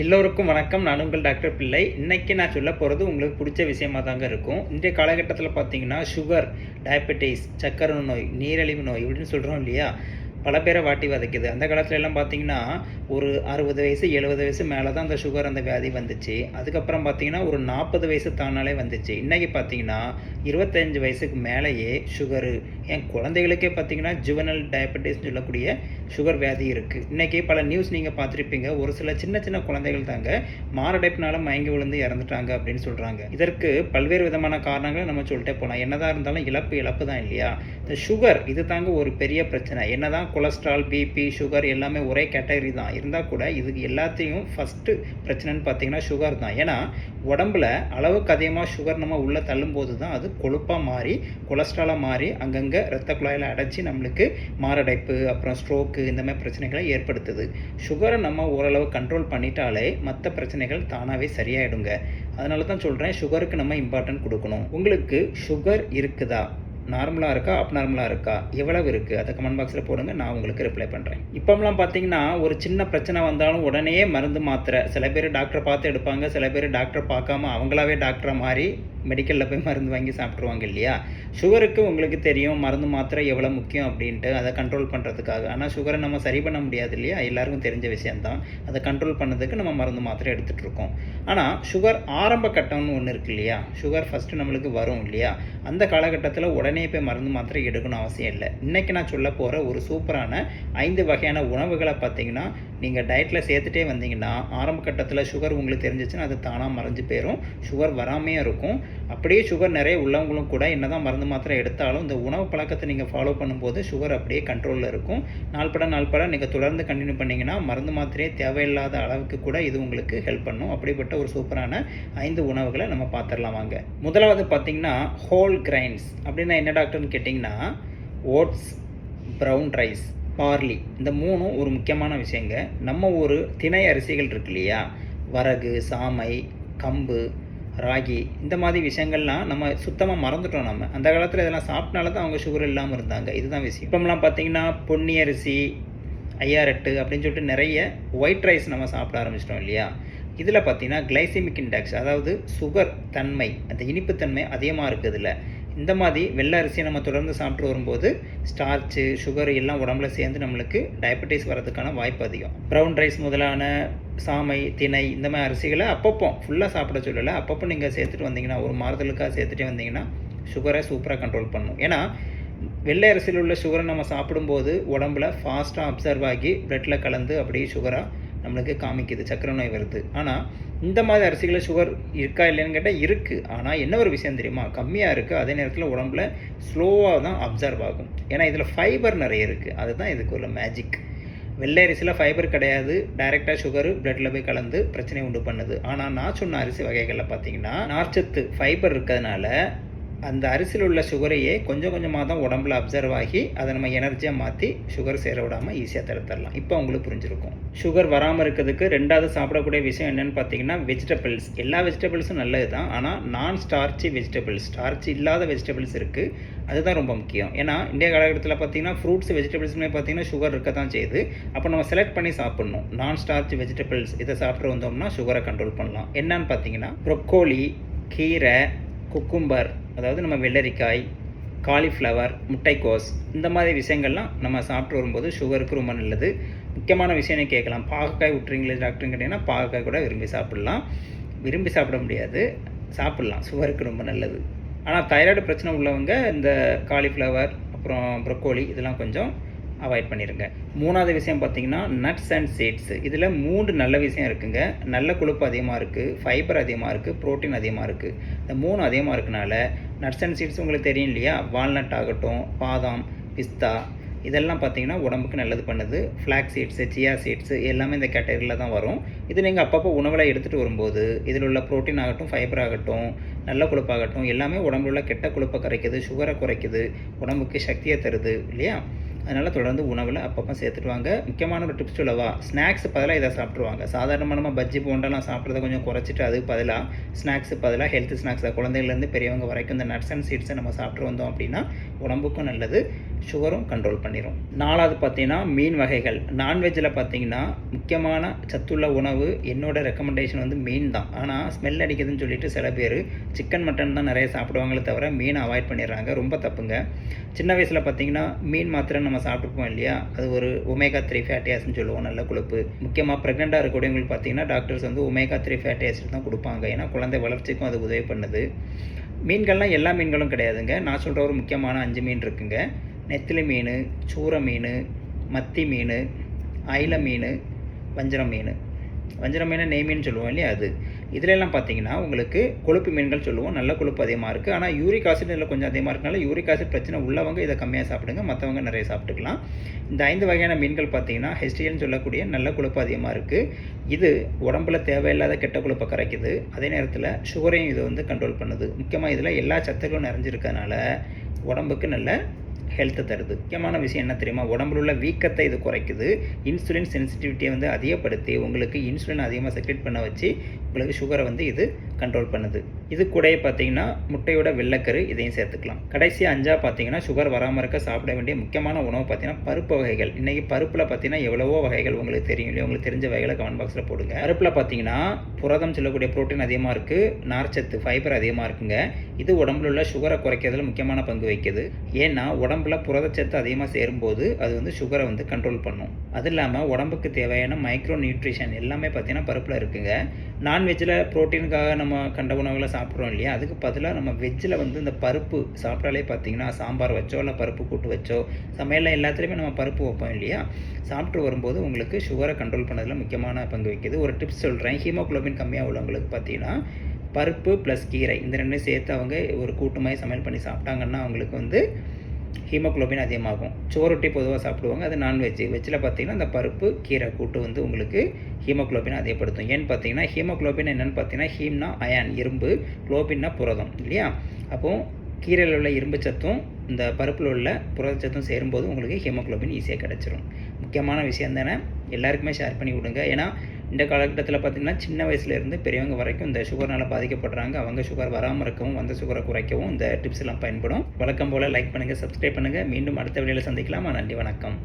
எல்லோருக்கும் வணக்கம். நான் உங்கள் டாக்டர் பிள்ளை. இன்றைக்கி நான் சொல்ல போகிறது உங்களுக்கு பிடிச்ச விஷயமா தாங்க இருக்கும். இன்றைய காலகட்டத்தில் பார்த்தீங்கன்னா சுகர் டயபெட்டிஸ் சக்கரை நோய் நீரிழிவு நோய் இப்படின்னு சொல்கிறோம் இல்லையா? பல பேரை வாட்டி வதைக்குது. அந்த காலத்துல எல்லாம் பார்த்தீங்கன்னா ஒரு அறுபது வயசு எழுபது வயசு மேலே தான் அந்த சுகர் அந்த வியாதி வந்துச்சு. அதுக்கப்புறம் பார்த்தீங்கன்னா ஒரு நாற்பது வயசு தானாலே வந்துச்சு. இன்றைக்கி பார்த்தீங்கன்னா இருபத்தஞ்சு வயசுக்கு மேலேயே சுகரு என் குழந்தைகளுக்கே பார்த்தீங்கன்னா ஜுவனல் டயபெட்டிஸ் சொல்லக்கூடிய சுகர் வியாதி இருக்குது இன்றைக்கி பல நியூஸ் நீங்கள் பார்த்துருப்பீங்க ஒரு சில சின்ன சின்ன குழந்தைகள் தாங்க மாரடைப்புனால மயங்கி விழுந்து இறந்துட்டாங்க அப்படின்னு சொல்கிறாங்க இதற்கு பல்வேறு விதமான காரணங்களை நம்ம சொல்லிட்டே போகலாம் என்னதான் இருந்தாலும் இழப்பு இழப்பு தான் இல்லையா? இந்த சுகர் இது தாங்க ஒரு பெரிய பிரச்சனை. என்னதான் கொலஸ்ட்ரால் பிபி சுகர் எல்லாமே ஒரே கேட்டகரி தான். இருந்தால் கூட இதுக்கு எல்லாத்தையும் ஃபஸ்ட்டு பிரச்சனைன்னு பார்த்தீங்கன்னா சுகர் தான். ஏன்னா உடம்புல அளவுக்கு அதிகமாக சுகர் நம்ம உள்ளே தள்ளும்போது தான் அது கொழுப்பாக மாறி கொலஸ்ட்ராலாக மாறி அங்கங்கே ரத்த குழாயில் அடைச்சி நம்மளுக்கு மாரடைப்பு அப்புறம் ஸ்ட்ரோக்கு இந்த மாதிரி பிரச்சனைகளை ஏற்படுத்துது. சுகரை நம்ம ஓரளவு கண்ட்ரோல் பண்ணிட்டாலே மற்ற பிரச்சனைகள் தானாகவே சரியாயிடுங்க. அதனால தான் சொல்கிறேன் சுகருக்கு நம்ம இம்பார்ட்டன்ட் கொடுக்கணும். உங்களுக்கு சுகர் இருக்குதா? நார்மலாக இருக்கா அப் நார்மலாக இருக்கா? எவ்வளவு இருக்குது அதை கமெண்ட் பாக்ஸில் போடுங்க நான் உங்களுக்கு ரிப்ளை பண்ணுறேன் இப்போம்லாம் பார்த்தீங்கன்னா ஒரு சின்ன பிரச்சனை வந்தாலும் உடனே மருந்து மாத்திரை. சில பேர் டாக்டரை பார்த்து எடுப்பாங்க சில பேர் டாக்டரை பார்க்காம அவங்களாவே டாக்டரை மாறி மெடிக்கலில் போய் மருந்து வாங்கி சாப்பிட்ருவாங்க இல்லையா? சுகருக்கு உங்களுக்கு தெரியும் மருந்து மாத்திரை எவ்வளோ முக்கியம் அப்படின்ட்டு. அதை கண்ட்ரோல் பண்ணுறதுக்காக ஆனால் சுகரை நம்ம சரி பண்ண முடியாது இல்லையா? எல்லாருக்கும் தெரிஞ்ச விஷயந்தான் அதை கண்ட்ரோல் பண்ணதுக்கு நம்ம மருந்து மாத்திரை எடுத்துகிட்டு இருக்கோம். ஆனால் சுகர் ஆரம்ப கட்டம்னு ஒன்று இருக்கு இல்லையா? சுகர் ஃபஸ்ட்டு நம்மளுக்கு வரும் இல்லையா? அந்த காலகட்டத்தில் உடனே போய் மருந்து மாத்திரை எடுக்கணும் அவசியம் இல்லை. இன்றைக்கி நான் சொல்ல போகிற ஒரு சூப்பரான ஐந்து வகையான உணவுகளை பார்த்தீங்கன்னா நீங்கள் டயட்டில் சேர்த்துட்டே வந்தீங்கன்னா ஆரம்ப கட்டத்தில் சுகர் உங்களுக்கு தெரிஞ்சிச்சுன்னா அது தானாக மறைஞ்சு போயிடும் சுகர் வராமையும் இருக்கும். அப்படியே சுகர் நிறைய உள்ளவங்களும் கூட என்னதான் மருந்து மாத்திரை எடுத்தாலும் இந்த உணவு பழக்கத்தை நீங்கள் ஃபாலோ பண்ணும்போது சுகர் அப்படியே கண்ட்ரோலில் இருக்கும். நாள்பட நாள்பட நீங்கள் தொடர்ந்து கண்டினியூ பண்ணிங்கன்னா மருந்து மாத்திரையே தேவையில்லாத அளவுக்கு கூட இது உங்களுக்கு ஹெல்ப் பண்ணும். அப்படிப்பட்ட ஒரு சூப்பரான ஐந்து உணவுகளை நம்ம பார்த்துடலாம் வாங்க. முதலாவது பார்த்தீங்கன்னா ஹோல் கிரைன்ஸ் அப்படின்னா என்ன டாக்டர்னு கேட்டிங்கன்னா ஓட்ஸ் ப்ரௌன் ரைஸ் பார்லி. இந்த மூணும் ஒரு முக்கியமான விஷயங்க. நம்ம ஒரு திணை அரிசிகள் இருக்கு இல்லையா? வரகு சாமை கம்பு ராகி இந்த மாதிரி விஷயங்கள்லாம் நம்ம சுத்தமாக மறந்துட்டோம் நம்ம அந்த காலத்தில் இதெல்லாம் சாப்பிட்டனால தான் அவங்க சுகர் இல்லாமல் இருந்தாங்க. இதுதான் விஷயம். இப்போம்லாம் பார்த்தீங்கன்னா பொன்னி அரிசி ஐயாரெட்டு அப்படின்னு சொல்லிட்டு நிறைய ஒயிட் ரைஸ் நம்ம சாப்பிட ஆரம்பிச்சிட்டோம் இல்லையா? இதில் பார்த்தீங்கன்னா கிளைசிமிக் இண்டெக்ஸ் அதாவது சுகர் தன்மை அந்த இனிப்புத்தன்மை அதிகமாக இருக்குது இதில். இந்த மாதிரி வெள்ளை அரிசியை நம்ம தொடர்ந்து சாப்பிட்டு வரும்போது ஸ்டார்ச்சு சுகர் எல்லாம் உடம்புல சேர்ந்து நம்மளுக்கு டயபெட்டிஸ் வரதுக்கான வாய்ப்பு அதிகம். ப்ரௌன் ரைஸ் முதலான சாமை திணை இந்த மாதிரி அரிசிகளை அப்பப்போ ஃபுல்லாக சாப்பிட சொல்லலை. அப்பப்போ நீங்கள் சேர்த்துட்டு வந்தீங்கன்னா ஒரு மாறுதலுக்காக சேர்த்துட்டே வந்தீங்கன்னா சுகரை சூப்பராக கண்ட்ரோல் பண்ணும். ஏன்னா வெள்ளை அரிசியில் உள்ள சுகரை நம்ம சாப்பிடும்போது உடம்புல ஃபாஸ்ட்டாக அப்சர்வ் ஆகி பிளட்டில் கலந்து அப்படியே சுகராக நம்மளுக்கு காமிக்குது சக்கரை நோய் வருது. ஆனால் இந்த மாதிரி அரிசிகளில் சுகர் இருக்கா இல்லைன்னு கேட்டால் இருக்குது ஆனால் என்ன ஒரு விஷயம் தெரியுமா? கம்மியாக இருக்குது அதே நேரத்தில் உடம்புல ஸ்லோவாக தான் அப்சர்வ் ஆகும். ஏன்னா இதில் ஃபைபர் நிறைய இருக்குது அதுதான் இதுக்கு உள்ள மேஜிக் வெள்ளை அரிசியில் ஃபைபர் கிடையாது. டைரெக்டாக சுகர் பிளட்டில் போய் கலந்து பிரச்சனை உண்டு பண்ணுது. ஆனால் நான் சொன்ன அரிசி வகைகளில் பார்த்தீங்கன்னா நார்ச்சத்து ஃபைபர் இருக்கிறதுனால அந்த அரிசியில் உள்ள சுகரையே கொஞ்சம் கொஞ்சமாக தான் உடம்புல அப்சர்வ் ஆகி அதை நம்ம எனர்ஜியாக மாற்றி சுகர் சேர விடாமல் ஈஸியாக தடுத்துடலாம். இப்போ உங்களுக்கு புரிஞ்சிருக்கும். சுகர் வராமல் இருக்கிறதுக்கு ரெண்டாவது சாப்பிடக்கூடிய விஷயம் என்னென்னு பார்த்தீங்கன்னா வெஜிடபிள்ஸ் எல்லா வெஜிடபிள்ஸும் நல்லது தான். ஆனால் நான் ஸ்டார்ச்சி வெஜிடபிள்ஸ் ஸ்டார்ச் இல்லாத வெஜிடபிள்ஸ் இருக்குது அதுதான் ரொம்ப முக்கியம். ஏன்னா இந்திய காலகட்டத்தில் பார்த்தீங்கன்னா ஃப்ரூட்ஸ் வெஜிடபிள்ஸுமே பார்த்தீங்கன்னா சுகர் இருக்க தான் செய்யுது. அப்போ நம்ம செலக்ட் பண்ணி சாப்பிட்ணும். நான் ஸ்டார்ச் வெஜிடபிள்ஸ் இதை சாப்பிட்டு வந்தோம்னா சுகரை கண்ட்ரோல் பண்ணலாம். என்னன்னு பார்த்தீங்கன்னா ப்ரொக்கோலி கீரை குக்கும்பர் அதாவது நம்ம வெள்ளரிக்காய் காலிஃப்ளவர் முட்டைக்கோஸ் இந்த மாதிரி விஷயங்கள்லாம் நம்ம சாப்பிட்டு வரும்போது சுகருக்கு ரொம்ப நல்லது. முக்கியமான விஷயம் என்ன கேட்கலாம். பாகக்காய் விட்டுறீங்களே டாக்டர்னு கேட்டிங்கன்னா பாகக்காய் கூட விரும்பி சாப்பிட்லாம். விரும்பி சாப்பிட முடியாது. சாப்பிட்லாம். சுகருக்கு ரொம்ப நல்லது. ஆனால் தைராய்டு பிரச்சனை உள்ளவங்க இந்த காலிஃப்ளவர் அப்புறம் ப்ரொக்கோலி இதெல்லாம் கொஞ்சம் அவாய்ட் பண்ணிடுங்க மூணாவது விஷயம் பார்த்தீங்கன்னா நட்ஸ் அண்ட் சீட்ஸ் இதில் மூன்று நல்ல விஷயம் இருக்குங்க. நல்ல கொழுப்பு அதிகமாக இருக்குது ஃபைபர் அதிகமாக இருக்குது ப்ரோட்டீன் அதிகமாக இருக்குது இந்த மூணு அதிகமாக இருக்கனால நட்ஸ் அண்ட் சீட்ஸ் உங்களுக்கு தெரியும் இல்லையா? வால்நட் ஆகட்டும் பாதாம் பிஸ்தா இதெல்லாம் பார்த்தீங்கன்னா உடம்புக்கு நல்லது பண்ணுது. ஃப்ளாக் சீட்ஸு சியா சீட்ஸு எல்லாமே இந்த கேட்டகரியில் தான் வரும். இது நீங்கள் அப்பப்போ உணவில் எடுத்துகிட்டு வரும்போது இதில் உள்ள ப்ரோட்டீன் ஆகட்டும் ஃபைபர் ஆகட்டும் நல்ல கொழுப்பாகட்டும் எல்லாமே உடம்புல உள்ள கெட்ட கொழுப்பை குறைக்குது சுகரை குறைக்குது உடம்புக்கு சக்தியை தருது இல்லையா? அதனால் தொடர்ந்து உணவில் அப்பப்போ சேர்த்துட்டு வாங்க முக்கியமான ஒரு டிப்ஸ் சொல்லவா? ஸ்நாக்ஸ் பதிலாக இதை சாப்பிட்ருவாங்க சாதாரணமாக நம்ம பஜ்ஜி போண்டெல்லாம் சாப்பிட்றத கொஞ்சம் குறைச்சிட்டு அதுக்கு பதிலாக ஸ்நாக்ஸ் பதிலாக ஹெல்த் ஸ்நாக்ஸாக குழந்தைகள்லேருந்து பெரியவங்க வரைக்கும் இந்த நட்ஸ் அண்ட் சீட்ஸை நம்ம சாப்பிட்டு வந்தோம் அப்படின்னா உடம்புக்கும் நல்லது. சுகரும் கண்ட்ரோல் பண்ணிடும் நாலாவது பார்த்தீங்கன்னா மீன் வகைகள். நான்வெஜ்ஜில் பார்த்தீங்கன்னா முக்கியமான சத்துள்ள உணவு என்னோட ரெக்கமெண்டேஷன் வந்து மீன் தான். ஆனால் ஸ்மெல் அடிக்குதுன்னு சொல்லிட்டு சில பேர் சிக்கன் மட்டன் தான் நிறைய சாப்பிடுவாங்களே தவிர மீனை அவாய்ட் பண்ணிடுறாங்க. ரொம்ப தப்புங்க. சின்ன வயசில் பார்த்தீங்கன்னா மீன் மாத்திரம் நம்ம சாப்பிட்டுருப்போம் இல்லையா? அது ஒரு ஒமேகா த்ரீ ஃபேட்டி ஆசிட்னு சொல்லுவோம் நல்ல கொழுப்பு. முக்கியமாக ப்ரெக்னெண்ட்டாக இருக்கக்கூடியவங்களுக்கு பார்த்தீங்கன்னா டாக்டர்ஸ் வந்து ஒமேகா த்ரீ ஃபேட்டி ஆசிட் தான் கொடுப்பாங்க. ஏன்னா குழந்தை வளர்ச்சிக்கும் அது உதவி பண்ணுது. மீன்கள்லாம் எல்லா மீன்களும் கிடையாதுங்க. நான் சொல்கிற ஒரு முக்கியமான அஞ்சு மீன் இருக்குங்க. நெத்திலி மீன் சூர மீன் மத்தி மீன் அயில மீன் வஞ்சரம் மீன். வஞ்சரம் மீன் நெய் மீன் சொல்லுவோம் இல்லையா அது? இதிலெல்லாம் பார்த்தீங்கன்னா உங்களுக்கு கொழுப்பு மீன்கள் சொல்லுவோம். நல்ல கொழுப்பு அதிகமாக இருக்குது ஆனால் யூரிக் ஆசிட் இதில் கொஞ்சம் அதிகமாக இருக்கனால யூரிக் ஆசிட் பிரச்சனை உள்ளவங்க இதை கம்மியாக சாப்பிடுங்க. மற்றவங்க நிறைய சாப்பிட்டுக்கலாம். இந்த ஐந்து வகையான மீன்கள் பார்த்தீங்கன்னா ஹெஸ்டியல்னு சொல்லக்கூடிய நல்ல கொழுப்பு அதிகமாக இருக்குது இது உடம்புல தேவையில்லாத கெட்ட கொழுப்பை கரைக்குது அதே நேரத்தில் சுகரையும் இது வந்து கண்ட்ரோல் பண்ணுது. முக்கியமாக இதில் எல்லா சத்துக்களும் நிறைஞ்சிருக்கனால உடம்புக்கு நல்ல ஹெல்த்தை தருது. முக்கியமான விஷயம் என்ன தெரியுமா? உடம்புல உள்ள வீக்கத்தை இது குறைக்குது. இன்சுலின் சென்சிட்டிவிட்டியை வந்து அதிகப்படுத்தி உங்களுக்கு இன்சுலின் அதிகமாக செக்ரேட் பண்ண வச்சு உங்களுக்கு சுகரை வந்து இது கண்ட்ரோல் பண்ணுது. இது கூடயே பார்த்தீங்கன்னா முட்டையோட வெள்ளைக்கரு இதையும் சேர்த்துக்கலாம். கடைசி அஞ்சாக பார்த்தீங்கன்னா சுகர் வராமல் இருக்க சாப்பிட வேண்டிய முக்கியமான உணவு பார்த்தீங்கன்னா பருப்பு வகைகள். இன்றைக்கி பருப்பில் பார்த்தீங்கன்னா எவ்வளவோ வகைகள் உங்களுக்கு தெரியும் இல்லையா? உங்களுக்கு தெரிஞ்ச வகைகளை கமெண்ட் பாக்ஸில் போடுங்க. பருப்பில் பார்த்தீங்கன்னா புரதம் சொல்லக்கூடிய புரோட்டீன் அதிகமாக இருக்குது நார்ச்சத்து ஃபைபர் அதிகமாக இருக்குங்க. இது உடம்புல உள்ள சுகரை குறைக்கிறதுல முக்கியமான பங்கு வகிக்குது. ஏன்னா உடம்புல புரதச்சத்து அதிகமாக சேரும்போது அது வந்து சுகரை வந்து கண்ட்ரோல் பண்ணும். அது இல்லாமல் உடம்புக்கு தேவையான மைக்ரோ நியூட்ரிஷன் எல்லாமே பார்த்தீங்கன்னா பருப்பில் இருக்குங்க. நான்வெஜ்ஜில் ப்ரோட்டீனுக்காக நம்ம கண்ட உணவுகளை சாப்பிட்றோம் இல்லையா? அதுக்கு பதிலாக நம்ம வெஜ்ஜில் வந்து இந்த பருப்பு சாப்பிட்டாலே பார்த்தீங்கன்னா சாம்பார் வச்சோ இல்லை பருப்பு கூட்டு வச்சோ சமையலில் எல்லாத்துலேயுமே நம்ம பருப்பு வைப்போம் இல்லையா? சாப்பிட்டு வரும்போது உங்களுக்கு சுகரை கண்ட்ரோல் பண்ணதில் முக்கியமான பங்கு வைக்கிது ஒரு டிப்ஸ் சொல்கிறேன் ஹீமோக்ளோபின் கம்மியாக உள்ளவங்களுக்கு பார்த்தீங்கன்னா பருப்பு ப்ளஸ் கீரை இந்த ரெண்டும் சேர்த்து அவங்க ஒரு கூட்டு மாதிரி சமையல் பண்ணி சாப்பிட்டாங்கன்னா அவங்களுக்கு வந்து ஹீமோக்ளோபின் அதிகமாகும். சோறுட்டி பொதுவாக சாப்பிடுவாங்க. அது நான்வெஜ் வெஜ்ஜில் பார்த்தீங்கன்னா அந்த பருப்பு கீரை கூட்டு வந்து உங்களுக்கு ஹீமோக்ளோபின் அதிகப்படுத்தும். ஏன்னு பார்த்தீங்கன்னா ஹீமோக்ளோபின் என்னென்னு பார்த்தீங்கன்னா ஹீம்னா அயான் இரும்பு குளோபின்னா புரதம் இல்லையா? அப்போது கீரையில் உள்ள இரும்பு சத்தும் இந்த பருப்பில் உள்ள புரதச்சத்தும் சேரும்போது உங்களுக்கு ஹீமோக்ளோபின் ஈஸியாக கிடச்சிரும். முக்கியமான விஷயம் தானே? எல்லாருக்குமே ஷேர் பண்ணி விடுங்க ஏன்னா இந்த காலகட்டத்தில் பார்த்திங்கன்னா சின்ன வயசுலேருந்து பெரியவங்க வரைக்கும் இந்த சுகர்னால் பாதிக்கப்படுறாங்க. அவங்க சுகர் வராமல் இருக்கவும் வந்த சுகரை குறைக்கவும் இந்த டிப்ஸ் எல்லாம் பயன்படும். வழக்கம் போல் லைக் பண்ணுங்கள் சப்ஸ்கிரைப் பண்ணுங்கள் மீண்டும் அடுத்த வீடியோவில் சந்திக்கலாமா? நன்றி வணக்கம்.